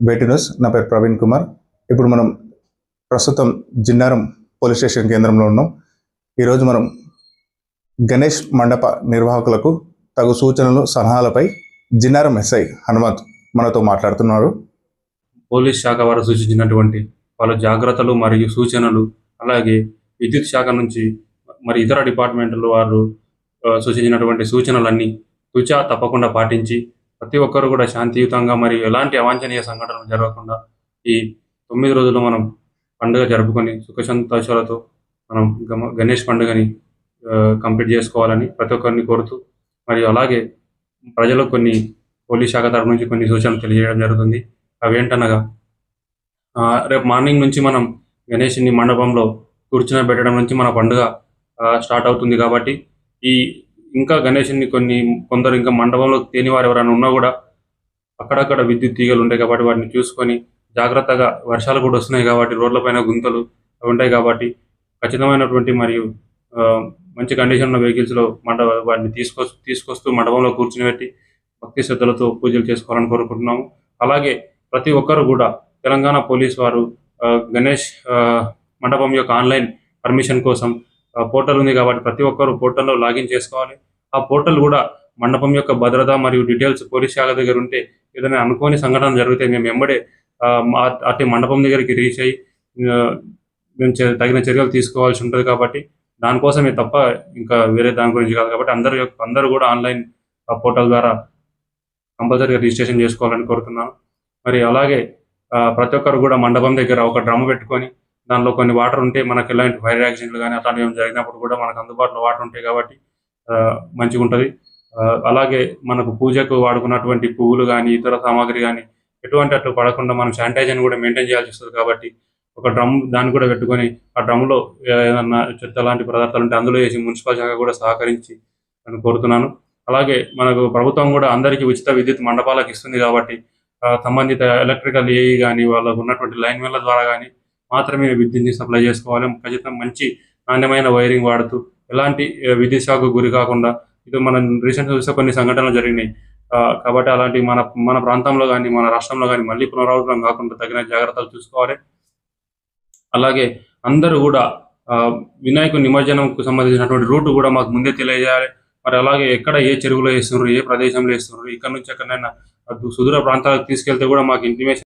Beti news నా పేరు ప్రవీణ్ కుమార్. ఇప్పుడు మనం ప్రస్తుతం జిన్నారం పోలీస్ స్టేషన్ కేంద్రంలో ఉన్నాం. ఈరోజు మనం గణేష్ మండప నిర్వాహకులకు తగు సూచనలు సలహాలపై జిన్నారం ఎస్ఐ హనుమంత్ మనతో మాట్లాడుతున్నారు. పోలీస్ శాఖ వారు సూచించినటువంటి వాళ్ళ జాగ్రత్తలు మరియు సూచనలు అలాగే విద్యుత్ శాఖ నుంచి మరి ఇతర డిపార్ట్మెంట్ల వారు సూచించినటువంటి సూచనలన్నీ తుచా తప్పకుండా పాటించి ప్రతి ఒక్కరు కూడా శాంతియుతంగా మరియు ఎలాంటి అవాంఛనీయ సంఘటనలు జరగకుండా ఈ తొమ్మిది రోజులు మనం పండుగ జరుపుకొని సుఖ సంతోషాలతో మనం గమ- గణేష్ పండుగని కంప్లీట్ చేసుకోవాలని ప్రతి ఒక్కరిని కోరుతూ మరియు అలాగే ప్రజలకు కొన్ని పోలీస్ శాఖ తరపు నుంచి కొన్ని సూచనలు తెలియజేయడం జరుగుతుంది. అవేంటనగా రేపు మార్నింగ్ నుంచి మనం గణేష్ని మండపంలో కూర్చునబెట్టడం నుంచి మన పండుగ స్టార్ట్ అవుతుంది కాబట్టి ఈ ఇంకా గణేష్ని కొన్ని కొందరు ఇంకా మండపంలో తేని వారు ఎవరైనా ఉన్నా కూడా అక్కడక్కడ విద్యుత్ తీగలు ఉంటాయి కాబట్టి వాటిని చూసుకొని జాగ్రత్తగా వర్షాలు కూడా వస్తున్నాయి కాబట్టి రోడ్లపైన గుంతలు అవి ఉంటాయి కాబట్టి ఖచ్చితమైనటువంటి మరియు ఆ, మంచి కండిషన్ ఉన్న వెహికల్స్లో మండ వాటిని తీసుకొ తీసుకొస్తూ మండపంలో కూర్చుని పెట్టి భక్తి శ్రద్ధలతో పూజలు చేసుకోవాలని కోరుకుంటున్నాము. అలాగే ప్రతి ఒక్కరు కూడా తెలంగాణ పోలీస్ వారు గణేష్ ఆ, మండపం యొక్క ఆన్లైన్ పర్మిషన్ కోసం పోర్టల్ ఉంది కాబట్టి ప్రతి ఒక్కరు పోర్టల్లో లాగిన్ చేసుకోవాలి. ఆ పోర్టల్ కూడా మండపం యొక్క భద్రత మరియు డీటెయిల్స్ పోలీస్ శాఖ దగ్గర ఉంటే ఏదైనా అనుకోని సంఘటన జరిగితే మేము వెంబడే అటు మా- మండపం దగ్గరికి రీచ్ అయ్యి మేము తగిన చర్యలు తీసుకోవాల్సి ఉంటుంది కాబట్టి దానికోసమే తప్ప ఇంకా వేరే దాని గురించి కాదు కాబట్టి అందరు యొక్క- అందరూ కూడా ఆన్లైన్ పోర్టల్ ద్వారా కంపల్సరీగా రిజిస్ట్రేషన్ చేసుకోవాలని కోరుతున్నాను. మరి అలాగే ప్రతి ఒక్కరు కూడా మండపం దగ్గర ఒక డ్రమ్ పెట్టుకొని దానిలో కొన్ని వాటర్ ఉంటే మనకి ఎలాంటి ఫైర్ యాక్సిడెంట్లు కానీ అట్లాంటివి ఏమి జరిగినప్పుడు కూడా మనకు అందుబాటులో వాటర్ ఉంటాయి కాబట్టి మంచిగా ఉంటుంది. అలాగే మనకు పూజకు వాడుకున్నటువంటి పువ్వులు కానీ ఇతర సామాగ్రి కానీ ఎటువంటి అట్లు పడకుండా మనం శానిటైజర్ కూడా మెయింటైన్ చేయాల్సి వస్తుంది కాబట్టి ఒక డ్రమ్ దాన్ని కూడా పెట్టుకొని ఆ డ్రమ్లో ఏదన్నా చెత్త లాంటి పదార్థాలు ఉంటే అందులో వేసి మున్సిపల్ శాఖ కూడా సహకరించి నేను కోరుతున్నాను. అలాగే మనకు ప్రభుత్వం కూడా అందరికీ ఉచిత విద్యుత్ మండపాలకు ఇస్తుంది కాబట్టి సంబంధిత ఎలక్ట్రికల్ ఏఈ కానీ వాళ్ళకు ఉన్నటువంటి లైన్ మెన్ల ద్వారా కానీ మాత్రమే విద్యుత్ని సప్లై చేసుకోవాలి. ఖచ్చితంగా మంచి నాణ్యమైన వైరింగ్ వాడుతూ ఎలాంటి ఆ, విద్యుత్ షాకు గురి కాకుండా ఇది మనం రీసెంట్ చూస్తే కొన్ని సంఘటనలు జరిగినాయి. కాబట్టి అలాంటి మన మన ప్రాంతంలో కానీ మన రాష్ట్రంలో కానీ మళ్ళీ పునరావృతం కాకుండా తగిన జాగ్రత్తలు చూసుకోవాలి. అలాగే అందరూ కూడా వినాయకు నిమజ్జనంకు సంబంధించినటువంటి రూట్ కూడా మాకు ముందే తెలియజేయాలి. మరి అలాగే ఎక్కడ ఏ చెరువులో వేస్తున్నారు ఏ ప్రదేశంలో వేస్తున్నారు ఇక్కడ నుంచి ఎక్కడైనా సుదూర ప్రాంతాలకు తీసుకెళ్తే కూడా మాకు ఇంటిమేషన్